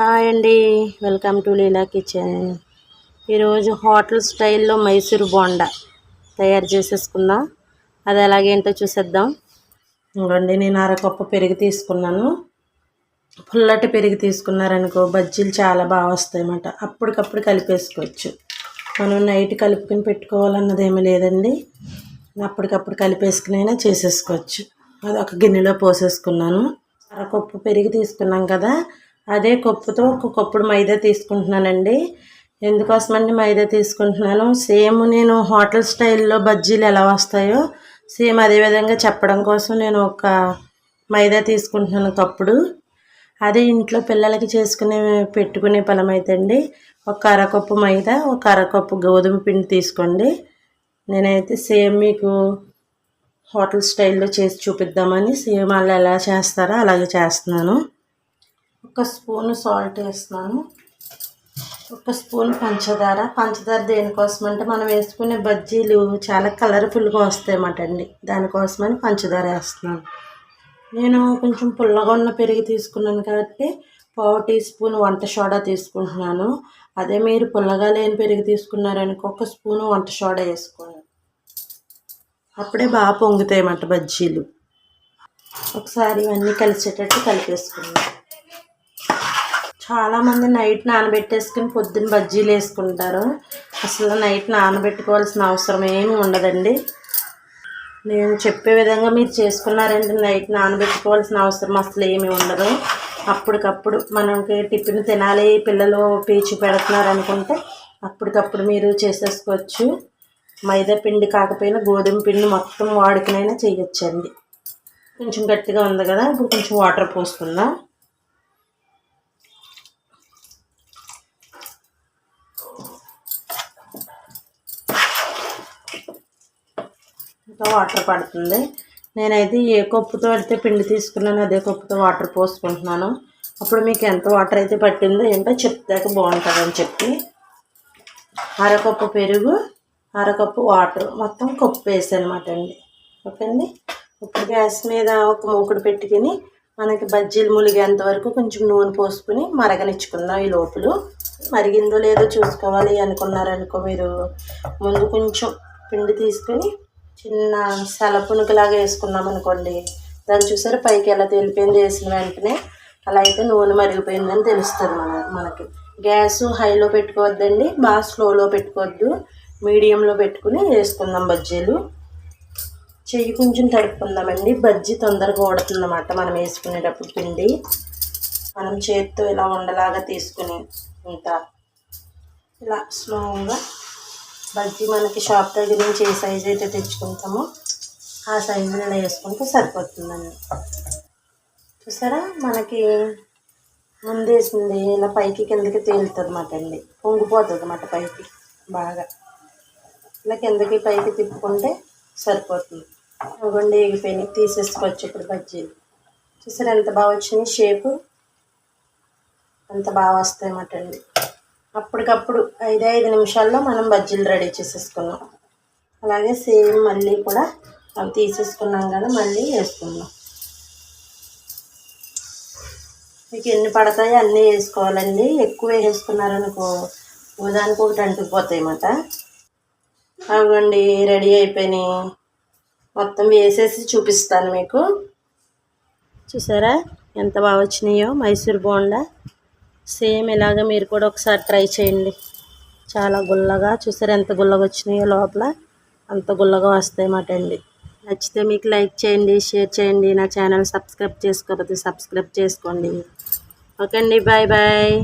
Hi అండి. Welcome to Leela kitchen. ఈరోజు hotel స్టైల్లో మైసూర్ బోండా తయారు చేసేసుకుందాం. అది ఎలాగేంటో చూసేద్దాం. ఇంకోండి నేను అరకప్పు పెరుగు తీసుకున్నాను. పుల్లటి పెరుగు తీసుకున్నారనుకో బజ్జీలు చాలా బాగా వస్తాయన్నమాట. అప్పటికప్పుడు కలిపేసుకోవచ్చు. మనం నైట్ కలుపుకొని పెట్టుకోవాలన్నది ఏమీ లేదండి. అప్పటికప్పుడు కలిపేసుకునైనా చేసేసుకోవచ్చు. అది ఒక గిన్నెలో పోసేసుకున్నాను. అరకప్పు పెరుగు తీసుకున్నాం కదా అదే కప్పుతో ఒక కప్పుడు మైదా తీసుకుంటున్నానండి. ఎందుకోసమండి మైదా తీసుకుంటున్నాను? సేమ్ నేను హోటల్ స్టైల్లో బజ్జీలు ఎలా వస్తాయో సేమ్ అదే విధంగా చెప్పడం కోసం నేను ఒక మైదా తీసుకుంటున్నాను కప్పుడు. అదే ఇంట్లో పిల్లలకి చేసుకునే పెట్టుకునే పొలం అయితే అండి ఒక అరకప్పు మైదా ఒక అరకప్పు గోధుమ పిండి తీసుకోండి. నేనైతే సేమ్ మీకు హోటల్ స్టైల్లో చేసి చూపిద్దామని సేమ్ వాళ్ళు ఎలా చేస్తారో అలాగే చేస్తున్నాను. ఒక స్పూన్ సాల్ట్ వేస్తున్నాను. ఒక స్పూన్ పంచదార. పంచదార దేనికోసం అంటే మనం వేసుకునే బజ్జీలు చాలా కలర్ఫుల్గా వస్తాయన్నమాట అండి. దానికోసమని పంచదార వేస్తున్నాను. నేను కొంచెం పుల్లగా ఉన్న పెరుగు తీసుకున్నాను కాబట్టి పావు టీ స్పూన్ వంట సోడా తీసుకుంటున్నాను. అదే మీరు పుల్లగా లేని పెరుగు తీసుకున్నారనుకో ఒక స్పూను వంట సోడా వేసుకోండి. అప్పుడే బాగా పొంగుతాయి అన్నమాట బజ్జీలు. ఒకసారి ఇవన్నీ కలిసేటట్టు కలిపేసుకున్నాను చాలామంది నైట్ నానబెట్టేసుకుని పొద్దున్న బజ్జీలు వేసుకుంటారు. అసలు నైట్ నానబెట్టుకోవాల్సిన అవసరం ఏమి ఉండదండి. నేను చెప్పే విధంగా మీరు చేసుకున్నారంటే నైట్ నానబెట్టుకోవాల్సిన అవసరం అసలు ఏమి ఉండదు. అప్పటికప్పుడు మనకి టిఫిన్ తినాలి పిల్లలు పీచి పెడుతున్నారు అనుకుంటే అప్పటికప్పుడు మీరు చేసేసుకోవచ్చు. మైదా పిండి కాకపోయినా గోధుమ పిండి మొత్తం వాడుకునైనా చేయొచ్చండి. కొంచెం గట్టిగా ఉంది కదా ఇప్పుడు కొంచెం వాటర్ పోసుకుందాం. కప్పుతో వాటర్ పడుతుంది. నేనైతే ఏ కప్పుతో అయితే పిండి తీసుకున్నాను అదే కప్పుతో వాటర్ పోసుకుంటున్నాను. అప్పుడు మీకు ఎంత వాటర్ అయితే పట్టిందో ఏంటో చెప్తాక బాగుంటుందని చెప్పి. అరకప్పు పెరుగు అరకప్పు వాటర్. మొత్తం కప్పు వేసానమాట అనమాట అండి. ఓకే అండి ఇప్పుడు గ్యాస్ మీద ఒక మూకుడు పెట్టుకుని మనకి బజ్జీలు ములిగేంత వరకు కొంచెం నూనె పోసుకుని మరగనిచ్చుకుందాం ఈ లోపల. మరిగిందో లేదో చూసుకోవాలి అనుకున్నారనుకో మీరు. ముందు కొంచెం పిండి తీసుకొని చిన్న సెలపునుకులాగా వేసుకున్నాం అనుకోండి. దాన్ని చూసారు? పైకి ఎలా తేలిపోయింది వేసిన వెంటనే అలా అయితే నూనె మరిగిపోయిందని తెలుస్తుంది మన మనకి. గ్యాస్ హైలో పెట్టుకోవద్దండి బాగా స్లోలో పెట్టుకోవద్దు. మీడియంలో పెట్టుకుని వేసుకుందాం బజ్జీలు. చెయ్యి కొంచెం తడుపుకుందామండి. బజ్జీ తొందరగా ఓడుతుందన్నమాట మనం వేసుకునేటప్పుడు పిండి. మనం చేతితో ఇలా ఉండలాగా తీసుకుని ఇంత ఇలా స్లోగా బజ్జీ మనకి షాప్ దగ్గర నుంచి ఏ సైజ్ అయితే తెచ్చుకుంటామో ఆ సైజు ఇలా వేసుకుంటే సరిపోతుందండి. చూసారా? మనకి ముందేసింది ఇలా పైకి కిందకి తేలుతుంది అన్నమాట అండి. పొంగిపోతుంది అన్నమాట పైకి బాగా. ఇలా కిందకి పైకి తిప్పుకుంటే సరిపోతుంది. ఇవ్వండి ఎగిపోయినాయి తీసేసుకోవచ్చు ఇప్పుడు బజ్జీలు. చూసారా ఎంత బాగా వచ్చినాయి? షేపు అంత బాగా వస్తాయి అన్నమాట అండి. అప్పటికప్పుడు ఐదు ఐదు నిమిషాల్లో మనం బజ్జీలు రెడీ చేసేసుకున్నాం. అలాగే సేమ్ మళ్ళీ కూడా అవి తీసేసుకున్నాం కదా మళ్ళీ వేసుకున్నాం మీకు ఎన్ని పడతాయో అన్నీ వేసుకోవాలండి. ఎక్కువ వేసుకున్నారనుకో ఉదానికి ఒకటి అంటుకుపోతాయి అన్నమాట రెడీ అయిపోయినాయి. మొత్తం వేసేసి చూపిస్తాను మీకు. చూసారా? ఎంత బాగా వచ్చినాయో? మైసూర్ బోండా. సేమ్ ఇలాగ మీరు కూడా ఒకసారి ట్రై చేయండి. చాలా గుల్లగా చూసారు ఎంత గుల్లగా వచ్చినాయో లోపల? అంత గుల్లగా వస్తాయన్నమాట అండి నచ్చితే మీకు లైక్ చేయండి షేర్ చేయండి. నా ఛానల్ సబ్స్క్రైబ్ చేసుకోకపోతే సబ్స్క్రైబ్ చేసుకోండి. ఓకే అండి బాయ్ బాయ్.